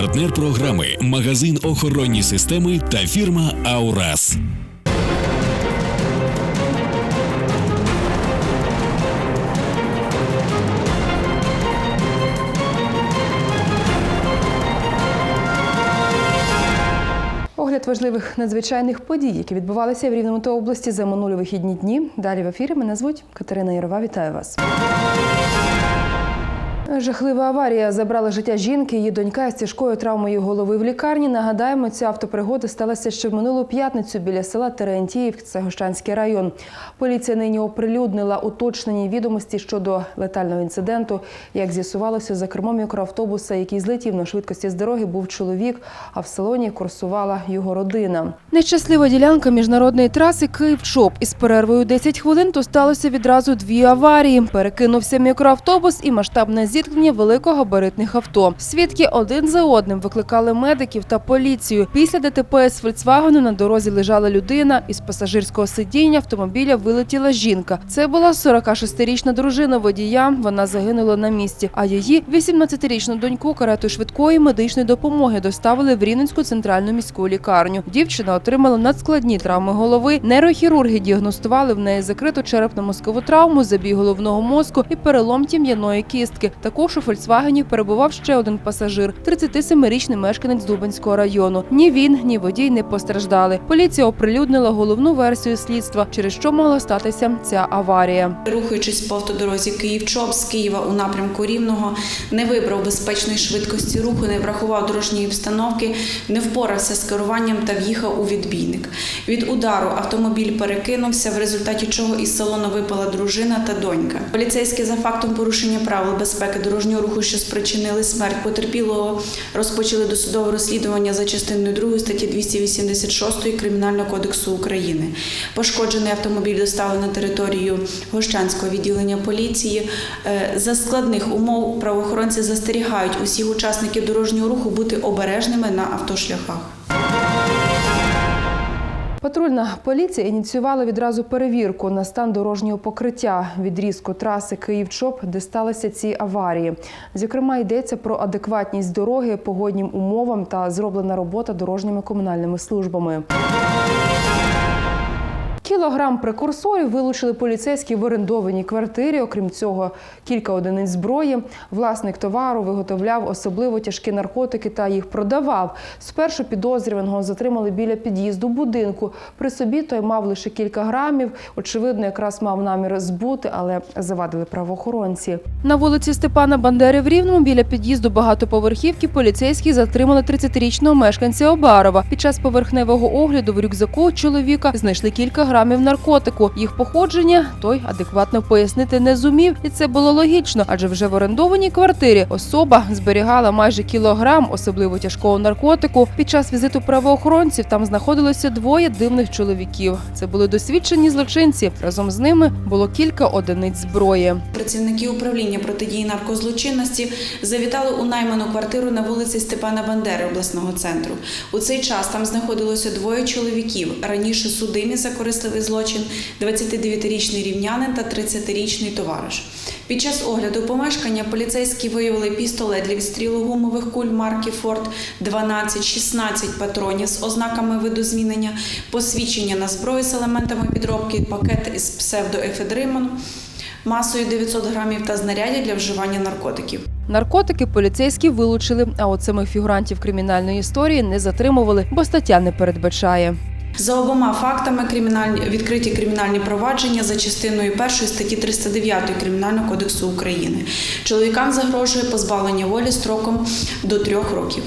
Партнер програми магазин охоронні системи та фірма Аурас. Огляд важливих надзвичайних подій, які відбувалися в Рівному та області за минулі вихідні дні. Далі в ефірі мене звуть Катерина Ярова. Вітаю вас. Жахлива аварія забрала життя жінки. Її донька з тяжкою травмою голови в лікарні. Нагадаємо, ця автопригода сталася ще в минулу п'ятницю біля села Терентіїв, це Гощанський район. Поліція нині оприлюднила уточнені відомості щодо летального інциденту. Як з'ясувалося, за кермом мікроавтобуса, який злетів на швидкості з дороги, був чоловік, а в салоні курсувала його родина. Нещаслива ділянка міжнародної траси Київ-Чоп. Із перервою 10 хвилин то сталося відразу дві аварії. Перекинувся мікроавтобус і масштабне зіткнення великогабаритних авто. Свідки один за одним викликали медиків та поліцію. Після ДТП з Фольксвагену на дорозі лежала людина. Із пасажирського сидіння автомобіля вилетіла жінка. Це була 46-річна дружина водія. Вона загинула на місці. А її 18-річну доньку каретою швидкої медичної допомоги доставили в Рівненську центральну міську лікарню. Дівчина отримала надскладні травми голови. Нейрохірурги діагностували в неї закриту черепно-мозкову травму, забій головного мозку і перелом тім'яної кістки. Також у Фольксвагені перебував ще один пасажир – 37-річний мешканець Дубенського району. Ні він, ні водій не постраждали. Поліція оприлюднила головну версію слідства, через що могла статися ця аварія. Рухаючись по автодорозі Київ-Чоп з Києва у напрямку Рівного, не вибрав безпечної швидкості руху, не врахував дорожньої обстановки, не впорався з керуванням та в'їхав у відбійник. Від удару автомобіль перекинувся, в результаті чого із салону випала дружина та донька. Поліцейські за фактом порушення правил безпеки дорожнього руху, що спричинили смерть потерпілого, розпочали досудове розслідування за частиною 2 статті 286 Кримінального кодексу України. Пошкоджений автомобіль доставлено на територію Гощанського відділення поліції. Е, За складних умов правоохоронці застерігають усіх учасників дорожнього руху бути обережними на автошляхах. Патрульна поліція ініціювала відразу перевірку на стан дорожнього покриття відрізку траси Київ-Чоп, де сталися ці аварії. Зокрема, йдеться про адекватність дороги, погоднім умовам та зроблена робота дорожніми комунальними службами. Кілограм прекурсорів вилучили поліцейські в орендованій квартирі. Окрім цього, кілька одиниць зброї. Власник товару виготовляв особливо тяжкі наркотики та їх продавав. Спершу підозрюваного затримали біля під'їзду будинку. При собі той мав лише кілька грамів. Очевидно, якраз мав намір збути, але завадили правоохоронці. На вулиці Степана Бандери в Рівному біля під'їзду багатоповерхівки поліцейські затримали 30-річного мешканця Обарова. Під час поверхневого огляду в рюкзаку чоловіка знайшли кілька грамів наркотику. Їх походження той адекватно пояснити не зумів, і це було логічно, адже вже в орендованій квартирі особа зберігала майже кілограм особливо тяжкого наркотику. Під час візиту правоохоронців там знаходилося двоє дивних чоловіків. Це були досвідчені злочинці. Разом з ними було кілька одиниць зброї. Працівники управління протидії наркозлочинності завітали у найману квартиру на вулиці Степана Бандери обласного центру. У цей час там знаходилося двоє чоловіків. Раніше судимі за корисливий злочин, 29-річний рівнянин та 30-річний товариш. Під час огляду помешкання поліцейські виявили пістолет для відстрілу гумових куль марки Форд 12-16 патронів з ознаками видозмінення, посвідчення на зброю з елементами підробки, пакет із псевдоефедримом масою 900 грамів та знаряддя для вживання наркотиків. Наркотики поліцейські вилучили, а от самих фігурантів кримінальної історії не затримували, бо стаття не передбачає. За обома фактами кримінальні відкриті кримінальні провадження за частиною 1 статті 309 Кримінального кодексу України. Чоловікам загрожує позбавлення волі строком до трьох років.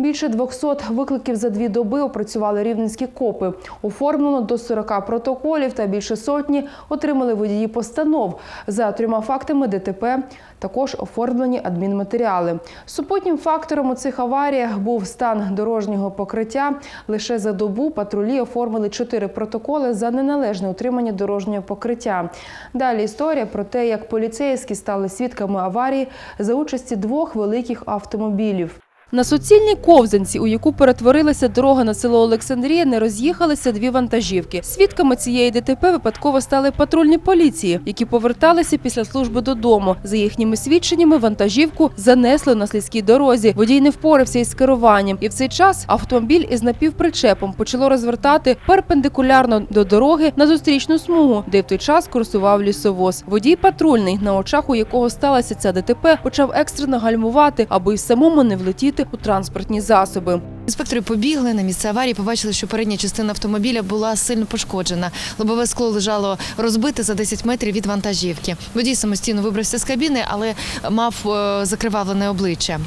Більше 200 викликів за дві доби опрацювали рівненські копи. Оформлено до 40 протоколів та більше сотні отримали водії постанов. За трьома фактами ДТП також оформлені адмінматеріали. Супутнім фактором у цих аваріях був стан дорожнього покриття. Лише за добу патрулі оформили чотири протоколи за неналежне утримання дорожнього покриття. Далі історія про те, як поліцейські стали свідками аварії за участі двох великих автомобілів. На суцільній ковзанці, у яку перетворилася дорога на село Олександрія, не роз'їхалися дві вантажівки. Свідками цієї ДТП випадково стали патрульні поліції, які поверталися після служби додому. За їхніми свідченнями, вантажівку занесли на слизькій дорозі. Водій не впорався із керуванням, і в цей час автомобіль із напівпричепом почало розвертати перпендикулярно до дороги на зустрічну смугу, де в той час курсував лісовоз. Водій патрульний, на очах у якого сталася ця ДТП, почав екстрено гальмувати, аби й самому не влетіти у транспортні засоби. Інспектори побігли на місце аварії, побачили, що передня частина автомобіля була сильно пошкоджена. Лобове скло лежало розбите за 10 метрів від вантажівки. Водій самостійно вибрався з кабіни, але мав е, закривавлене обличчя.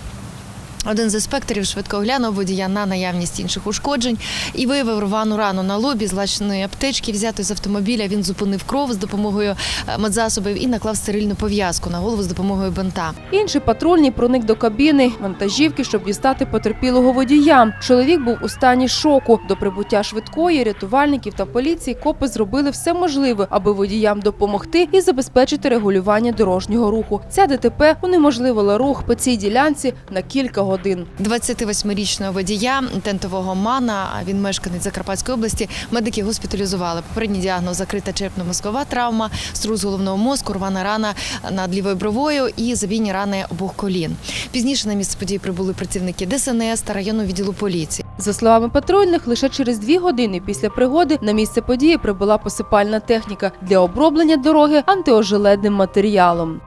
Один з інспекторів швидко оглянув водія на наявність інших ушкоджень і виявив рвану рану на лобі з лачної аптечки. Взятої з автомобіля він зупинив кров з допомогою е, медзасобів і наклав стерильну пов'язку на голову з допомогою бинта. Інший патрульний проник до кабіни вантажівки, щоб дістати потерпілого водія. Чоловік був у стані шоку. До прибуття швидкої, рятувальників та поліції копи зробили все можливе, аби водіям допомогти і забезпечити регулювання дорожнього руху. Ця ДТП унеможливила рух по цій ділянці на кілька годин. 28-річного водія тентового мана. Він мешканець Закарпатської області. Медики госпіталізували. Попередній діагноз закрита черепно-мозкова травма, струс головного мозку, рвана рана над лівою бровою і забійні рани обох колін. Пізніше на місце події прибули працівники ДСНС та районного відділу поліції. За словами патрульних, лише через дві години після пригоди на місце події прибула посипальна техніка для оброблення дороги антиожеледним матеріалом.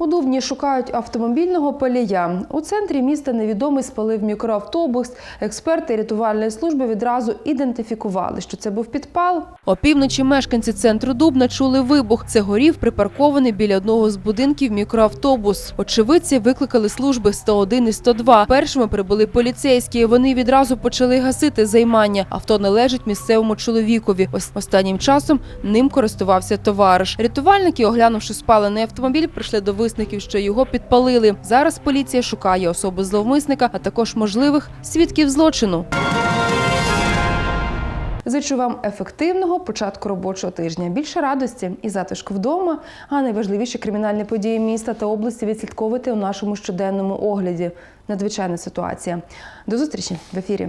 У Дубні шукають автомобільного палія. У центрі міста невідомий спалив мікроавтобус. Експерти рятувальної служби відразу ідентифікували, що це був підпал. Опівночі мешканці центру Дубна чули вибух. Це горів припаркований біля одного з будинків мікроавтобус. Очевидці викликали служби 101 і 102. Першими прибули поліцейські. Вони відразу почали гасити займання. Авто належить місцевому чоловікові. Ось останнім часом ним користувався товариш. Рятувальники, оглянувши спалений автомобіль, прийшли до висновків, що його підпалили. Зараз поліція шукає особу зловмисника, а також можливих свідків злочину. Зичу вам ефективного початку робочого тижня. Більше радості і затишку вдома, а найважливіші кримінальні події міста та області відслідковуйте у нашому щоденному огляді. Надзвичайна ситуація. До зустрічі в ефірі.